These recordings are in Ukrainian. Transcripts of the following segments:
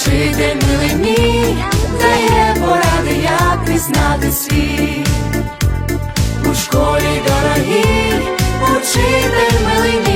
учитель милий мій, дає поради, як пізнати світ. У школі дорогі, учитель милий мій,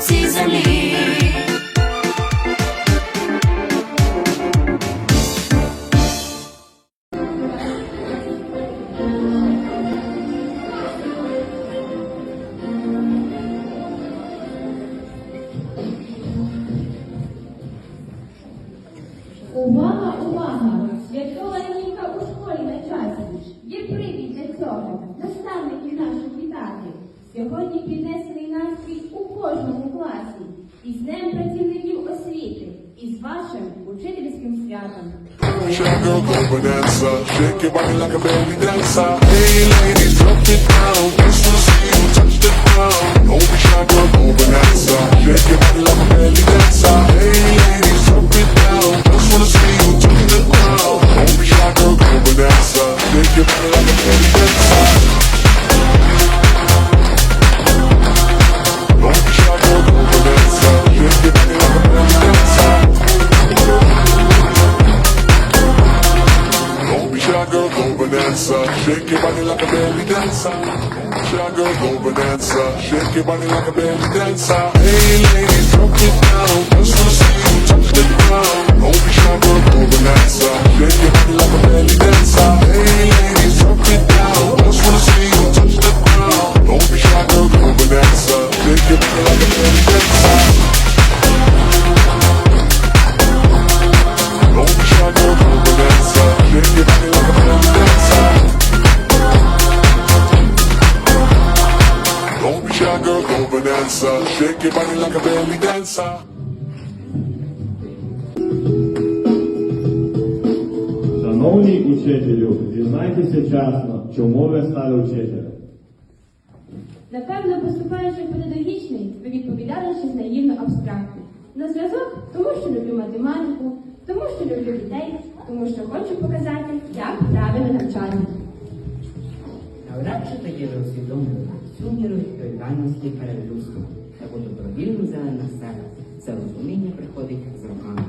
вам Shake your body like a belly dancer. Hey ladies, drop it down. Just wanna see you touch the ground. Don't be shy, girl, go bonanza. Shake your body like a belly dancer. Hey ladies, drop it down. Just wanna see you touch the ground. Don't be shy, girl, go bonanza. Shake your body like a belly dancer. Bonanza. Shake your body like a belly dancer. Shy, girl, go bonanza. Shake your body like a belly dancer. Hey, ladies, drop it down. Just wanna see you touch the ground. Don't be shy, girl, go bonanza. Shake your body like a belly dancer. Hey, ladies, dancer. Шановний учителю, дізнайтеся чесно, чому ви стали вчителем. Напевно, поступаючи в педагогічний, ви відповідали щось наївно абстрактне. На зв'язок, тому що люблю математику, тому що люблю дітей, тому що хочу показати, як правильно навчати. Навряд чи таки ви усвідомили всю міру відповідальності перед людством. Таку добровільну взяли на себе. Це розуміння приходить з роками.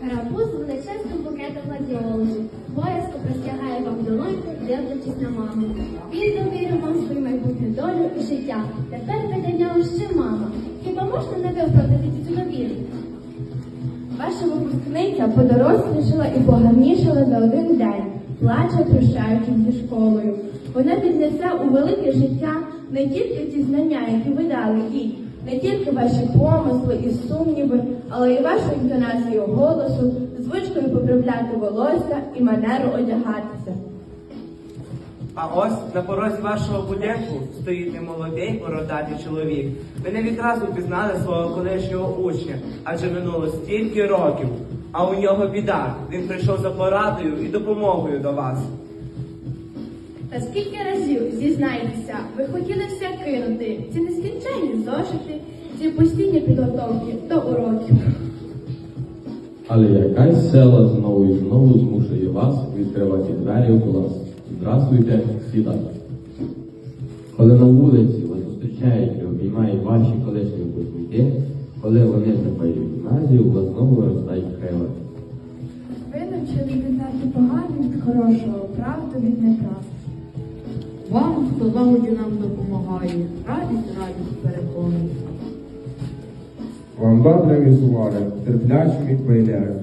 Карапуз величезним букетом гладіолусу, боязко простягає вам долоньку, дивлячись на маму. Він довірив вам свою майбутню долю і життя. Тепер ви для нього ще мама. Хіба можна не виправдати цю довіру? Ваша випускниця подорослішала і погарнішала за один день, плаче, прощаючись зі школою. Вона піднесе у велике життя не тільки ті знання, які ви дали їй, не тільки ваші помисли і сумніви, але й вашу інтонацію голосу, звичкою поправляти волосся і манеру одягатися. А ось на порозі вашого будинку стоїть немолодий бородатий чоловік. Ви не відразу пізнали свого колишнього учня, адже минуло стільки років. А у нього біда. Він прийшов за порадою і допомогою до вас. Та скільки разів, зізнайтеся, ви хотіли все кинути, ці нескінченні зошити, ці постійні підготовки до уроків. Але якась сила знову і знову змушує вас відкривати двері у клас. Здравствуйте, сідайте. Коли на вулиці вас зустрічають і обіймають ваші колишні випускники, коли вони трапають в гімназію, у вас знову виростають крила. Ви навчили відзнати погане від хорошого, правду від неправди. Вам, хто завжди нам допомагає, радість, радість переконує. Вам добре візували, терплячим і хвилярим.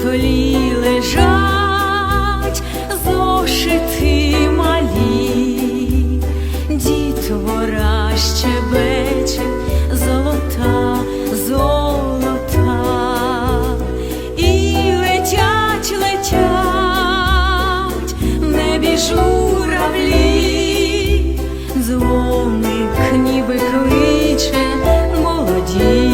столі лежать зошити малі, дітвора щебече, золота, золота, і летять, летять, небі журавлі, дзвоник ніби кличе молоді.